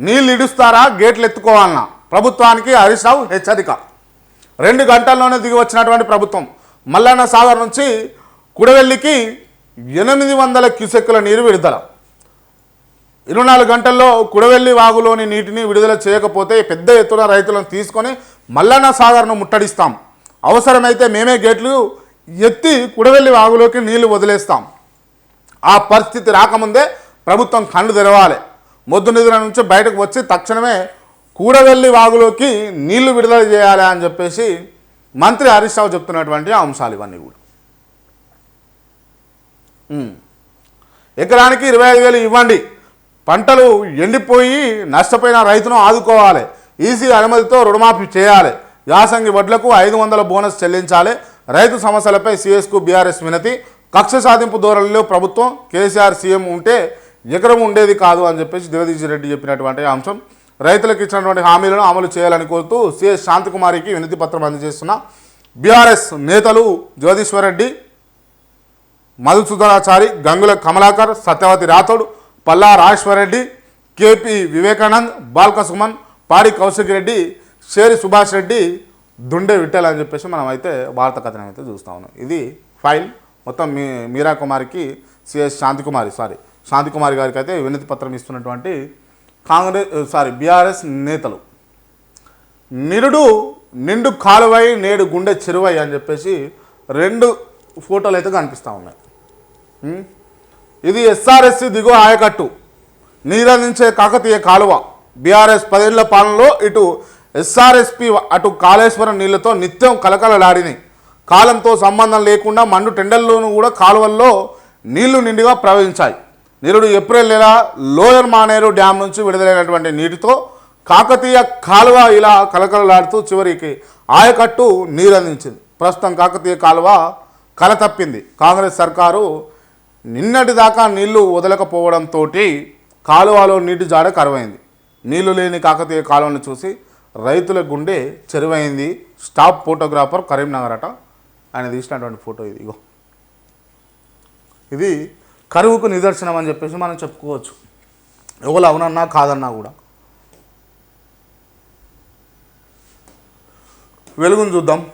నీళ్ళు ఇడుస్తారా? గేట్లు ఎత్తుకోవాలన్నా. ప్రభుత్వానికి హరీష్ రావు హెచ్చరిక. రెండు గంటల్లోనే దిగి వచ్చినటువంటి ప్రభుత్వం. మల్లన్న సాగర్ నుంచి కుడవెల్లికి ఎనిమిది వందల క్యూసెక్కుల నీరు విడుదల. ఇరవై నాలుగు గంటల్లో కుడవెల్లి వాగులోని నీటిని విడుదల చేయకపోతే పెద్ద ఎత్తున రైతులను తీసుకొని మల్లన్న సాగర్ను ముట్టడిస్తాం. అవసరమైతే మేమే గేట్లు ఎత్తి కుడవెల్లి వాగులోకి నీళ్ళు వదిలేస్తాం. ఆ పరిస్థితి రాకముందే ప్రభుత్వం కళ్ళు తెరవాలి. మొద్దు నిధుల నుంచి బయటకు వచ్చి తక్షణమే కూడవెల్లి వాగులోకి నీళ్ళు విడుదల చేయాలి అని చెప్పేసి మంత్రి హరీష్ రావు చెప్తున్నటువంటి అంశాలు ఇవన్నీ కూడా. ఎకరానికి ఇరవై ఐదు వేలు ఇవ్వండి. పంటలు ఎండిపోయి నష్టపోయిన రైతును ఆదుకోవాలి. ఈసీ అనుమతితో రుణమాఫీ చేయాలి. యాసంగి వడ్లకు ఐదు వందల బోనస్ చెల్లించాలి. రైతు సమస్యలపై సిఎస్కు బీఆర్ఎస్ వినతి. కక్ష సాధింపు ధోరణిలో ప్రభుత్వం కేసీఆర్ సీఎం ఉంటే ఎకరం ఉండేది కాదు అని చెప్పేసి జగదీష్ రెడ్డి చెప్పినటువంటి అంశం. రైతులకు ఇచ్చినటువంటి హామీలను అమలు చేయాలని కోరుతూ సిఎస్ శాంతకుమారికి వినతి పత్రం అందజేస్తున్న బీఆర్ఎస్ నేతలు జగదీశ్వర్ రెడ్డి మధుసూదనాచారి గంగుల కమలాకర్ సత్యవతి రాథోడ్ పల్లా రాజేశ్వరరెడ్డి కేపీ వివేకానంద్ బాల్క సుమన్ పాడి కౌశిక్ రెడ్డి షేరి సుభాష్ రెడ్డి దుండే విట్టల్ అని చెప్పేసి మనం అయితే వార్త కథనం అయితే చూస్తా ఉన్నాం. ఇది ఫైల్. మొత్తం మీ మీరా కుమారికి సిఎస్ శాంతికుమారి సారీ. శాంతికుమారి గారికి అయితే వినతి పత్రం ఇస్తున్నటువంటి కాంగ్రెస్ సారీ uh, బీఆర్ఎస్ నేతలు. నిరుడు నిండు కాలువై నేడు గుండె చెరువై అని చెప్పేసి రెండు ఫోటోలు అయితే కనిపిస్తూ ఉన్నాయి. ఇది ఎస్ఆర్ఎస్సి దిగువ ఆయకట్టు. నీరందించే కాకతీయ కాలువ. బీఆర్ఎస్ పదేళ్ళ పాలనలో ఇటు ఎస్ఆర్ఎస్పి అటు కాళేశ్వరం నీళ్ళతో నిత్యం కలకలలాడినాయి. కాలంతో సంబంధం లేకుండా మండు టెండల్లోనూ కూడా కాలువల్లో నీళ్ళు నిండుగా ప్రవహించాయి. నిరుడు ఏప్రిల్ నెల లోయర్ మానేరు డ్యాం నుంచి విడుదలైనటువంటి నీటితో కాకతీయ కాలువ ఇలా కలకలలాడుతూ చివరికి ఆయకట్టు నీరందించింది. ప్రస్తుతం కాకతీయ కాలువ కలతప్పింది. కాంగ్రెస్ సర్కారు నిన్నటి దాకా నీళ్ళు వదలకపోవడంతో కాలువలో నీటి జాడ కరువైంది. నీళ్ళు లేని కాకతీయ కాలువను చూసి రైతుల గుండె చెరువైంది. స్టాప్ ఫోటోగ్రాఫర్ కరీంనగర్ అట. ఆయన తీసినటువంటి ఫోటో ఇది ఇగో. ఇది కరువుకు నిదర్శనం అని చెప్పేసి మనం చెప్పుకోవచ్చు. ఎవరు అవునన్నా కాదన్నా కూడా. వెలుగును చూద్దాం.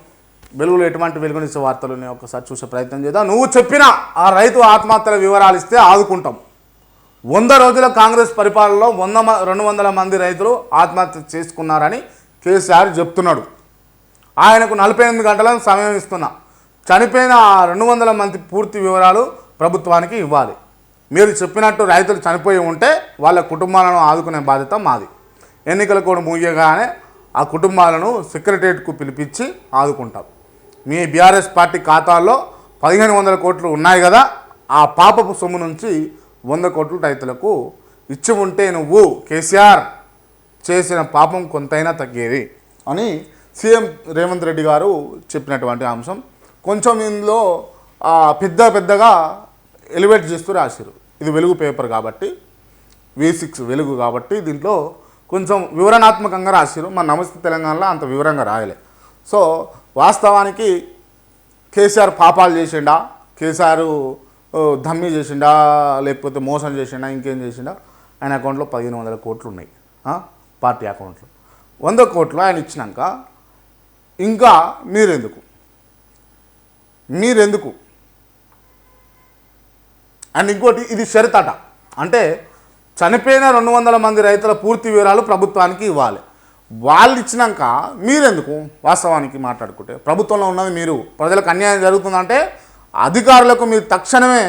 వెలుగులో ఎటువంటి వెలుగునిచ్చే వార్తలు ఉన్నాయో ఒకసారి చూసే ప్రయత్నం చేద్దాం. నువ్వు చెప్పిన ఆ రైతు ఆత్మహత్యల వివరాలు ఇస్తే ఆదుకుంటాం. వంద రోజుల కాంగ్రెస్ పరిపాలనలో వంద మ- రెండు వందల మంది రైతులు ఆత్మహత్య చేసుకున్నారని కేసీఆర్ చెప్తున్నాడు. ఆయనకు నలభై ఎనిమిది గంటల సమయం ఇస్తున్నా. చనిపోయిన ఆ రెండు వందల మంది పూర్తి వివరాలు ప్రభుత్వానికి ఇవ్వాలి. మీరు చెప్పినట్టు రైతులు చనిపోయి ఉంటే వాళ్ళ కుటుంబాలను ఆదుకునే బాధ్యత మాది. ఎన్నికల కూడా ముగియగానే ఆ కుటుంబాలను సెక్రటరియట్కు పిలిపించి ఆదుకుంటాం. మీ బీఆర్ఎస్ పార్టీ ఖాతాల్లో పదిహేను వందల కోట్లు ఉన్నాయి కదా ఆ పాపపు సొమ్ము నుంచి వంద కోట్లు రైతులకు ఇచ్చి ఉంటే నువ్వు కేసీఆర్ చేసిన పాపం కొంతైనా తగ్గేది అని సీఎం రేవంత్ రెడ్డి గారు చెప్పినటువంటి అంశం. కొంచెం ఇందులో పెద్ద పెద్దగా ఎలివేట్ చేస్తూ రాశారు. ఇది వెలుగు పేపర్ కాబట్టి వి సిక్స్ వెలుగు కాబట్టి దీంట్లో కొంచెం వివరణాత్మకంగా రాశారు. మన నమస్తే తెలంగాణలో అంత వివరంగా రాయలే. సో వాస్తవానికి కేసీఆర్ పాపాలు చేసిండా? కేసీఆర్ ధమ్మి చేసిండా? లేకపోతే మోసం చేసిండా? ఇంకేం చేసిండా? ఆయన అకౌంట్లో పదిహేను వందల కోట్లు ఉన్నాయి. పార్టీ అకౌంట్లో. వంద కోట్లు ఆయన ఇచ్చినాక ఇంకా మీరెందుకు? మీరెందుకు? అండ్ ఇంకోటి ఇది షరతట. అంటే చనిపోయిన రెండు వందల మంది రైతుల పూర్తి వివరాలు ప్రభుత్వానికి ఇవ్వాలి. వాళ్ళు ఇచ్చినాక మీరెందుకు వాస్తవానికి మాట్లాడుకుంటే? ప్రభుత్వంలో ఉన్నది మీరు. ప్రజలకు అన్యాయం జరుగుతుందంటే అధికారులకు మీరు తక్షణమే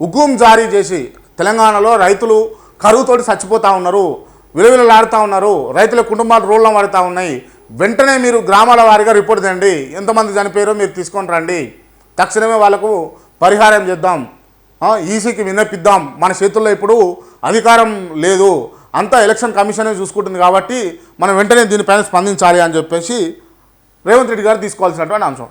హుకుం జారీ చేసి తెలంగాణలో రైతులు కరువుతోటి చచ్చిపోతూ ఉన్నారు విలువలాడుతూ ఉన్నారు రైతుల కుటుంబాలు రోడ్ల పడుతూ ఉన్నాయి. వెంటనే మీరు గ్రామాల వారిగా రిపోర్ట్ తెండి. ఎంతమంది చనిపోయారో మీరు తీసుకొని రండి. తక్షణమే వాళ్ళకు పరిహారం చేద్దాం. ఈసీకి విన్నపిద్దాం. మన చేతుల్లో ఇప్పుడు అధికారం లేదు. అంతా ఎలక్షన్ కమిషనే చూసుకుంటుంది కాబట్టి మనం వెంటనే దీనిపైన స్పందించాలి అని చెప్పేసి రేవంత్ రెడ్డి గారు తీసుకోవాల్సినటువంటి అంశం.